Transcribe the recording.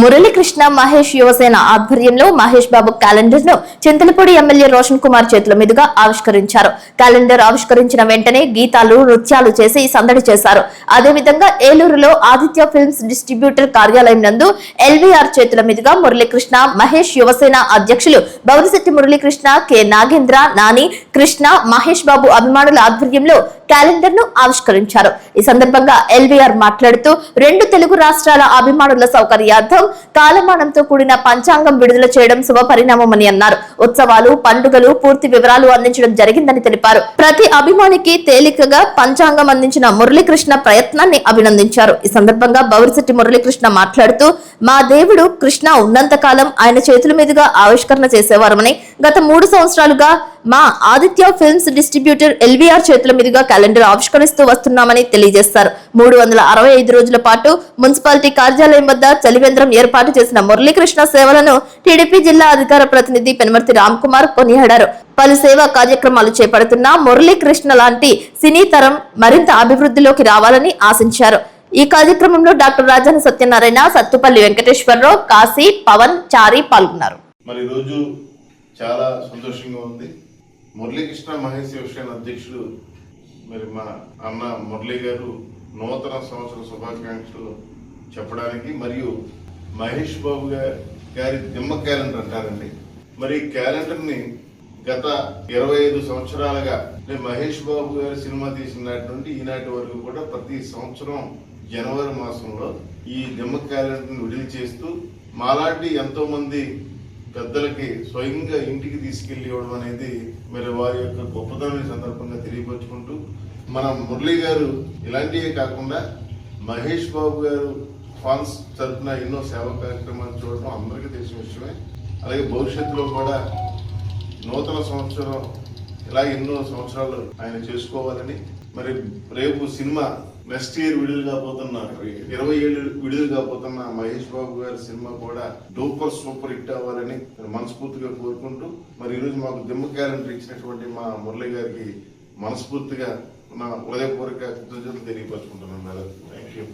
మురళీకృష్ణ మహేష్ యువసేన ఆధ్వర్యంలో మహేష్ బాబు క్యాలెండర్ను చింతలపూడి ఎమ్మెల్యే రోషన్ కుమార్ చేతుల మీదుగా ఆవిష్కరించారు. క్యాలెండర్ ఆవిష్కరించిన వెంటనే గీతాలు నృత్యాలు చేసి సందడి చేశారు. అదేవిధంగా ఏలూరులో ఆదిత్య ఫిల్మ్స్ డిస్ట్రిబ్యూటర్ కార్యాలయం నందు ఎల్వీఆర్ చేతుల మీదుగా మురళీకృష్ణ మహేష్ యువసేన అధ్యక్షులు బౌరిశెట్టి మురళీకృష్ణ కె. నాగేంద్ర నాని కృష్ణ మహేష్ బాబు అభిమానుల ఆధ్వర్యంలో క్యాలెండర్ను ఆవిష్కరించారు. ఈ సందర్భంగా ఎల్వీఆర్ మాట్లాడుతూ రెండు తెలుగు రాష్ట్రాల అభిమానుల సౌకర్యార్థం కాలమానంతో కూడిన పంచాంగం విడుదల చేయడం శుభపరిణామమని అన్నారు. ఉత్సవాలు పండుగలు పూర్తి వివరాలు అందించడం జరిగిందని తెలిపారు. ప్రతి అభిమానికి తేలికగా పంచాంగం అందించిన మురళీకృష్ణ ప్రయత్నాన్ని అభినందించారు. ఈ సందర్భంగా బౌరిశెట్టి మురళీకృష్ణ మాట్లాడుతూ మా దేవుడు కృష్ణ ఉన్నంత కాలం ఆయన చేతుల మీదుగా ఆవిష్కరణ చేసేవారమని గత మూడు సంవత్సరాలుగా మా ఆదిత్య ఫిల్మ్స్ డిస్ట్రిబ్యూటర్ ఎల్వీఆర్ చేతుల మీదుగా క్యాలెండర్ ఆవిష్కరిస్తూ వస్తున్నామని తెలియజేశారు. మూడు వందల అరవై ఐదు రోజుల పాటు మున్సిపాలిటీ కార్యాలయం వద్ద చలివేంద్రం ఏర్పాటు చేసిన మురళీకృష్ణ సేవలను టీడీపీ జిల్లా అధికార ప్రతినిధి పెనుమర్తి రామ్ కుమార్ కొనియాడారు. పలు సేవా కార్యక్రమాలు చేపడుతున్న మురళీకృష్ణ లాంటి సినీ తరం మరింత అభివృద్ధిలోకి రావాలని ఆశించారు. ఈ కార్యక్రమంలో డాక్టర్ రాజాని సత్యనారాయణ సత్తుపల్లి వెంకటేశ్వరరావు కాశీ పవన్ చారి పాల్గొన్నారు. మరి ఈరోజు చాలా సంతోషంగా ఉంది. మురళీకృష్ణ మహేష్ శివసేన అధ్యక్షుడు మరి మా అన్న మురళీ గారు నూతన సంవత్సర శుభాకాంక్షలు చెప్పడానికి మరియు మహేష్ బాబు గారి గారి దిమ్మ క్యాలెండర్ అంటారండి. మరి ఈ క్యాలెండర్ని గత ఇరవై ఐదు సంవత్సరాలుగా మహేష్ బాబు గారి సినిమా తీసిన నాటి నుండి ఈనాటి వరకు కూడా ప్రతి సంవత్సరం జనవరి మాసంలో ఈ దిమ్మ క్యాలెండర్ని విడుదల చేస్తూ మాలాంటి ఎంతో మంది పెద్దలకి స్వయంగా ఇంటికి తీసుకెళ్ళి ఇవ్వడం అనేది మరి వారి యొక్క గొప్పతనం సందర్భంగా తెలియపరుచుకుంటూ మన మురళి గారు ఇలాంటివే కాకుండా మహేష్ బాబు గారు ఫాన్స్ తరఫున ఎన్నో సేవా కార్యక్రమాలు చూడటం అందరికీ తెలిసిన విషయమే. అలాగే భవిష్యత్తులో కూడా నూతన సంవత్సరం ఇలా ఎన్నో సంవత్సరాలు ఆయన చేసుకోవాలని మరి రేపు సినిమా నెక్స్ట్ ఇయర్ విడుదల కాబోతున్న ఇరవై ఏడు విడుదల కాబోతున్న మహేష్ బాబు గారి సినిమా కూడా డూపర్ సూపర్ హిట్ అవ్వాలని మనస్ఫూర్తిగా కోరుకుంటూ మరి ఈరోజు మాకు దిమ్మ క్యాలెండర్ ఇచ్చినటువంటి మా మురళి గారికి మనస్ఫూర్తిగా నా హృదయపూర్వక కృతజ్ఞతలు తెలియపరచుకుంటున్నాను మేడం. Thank you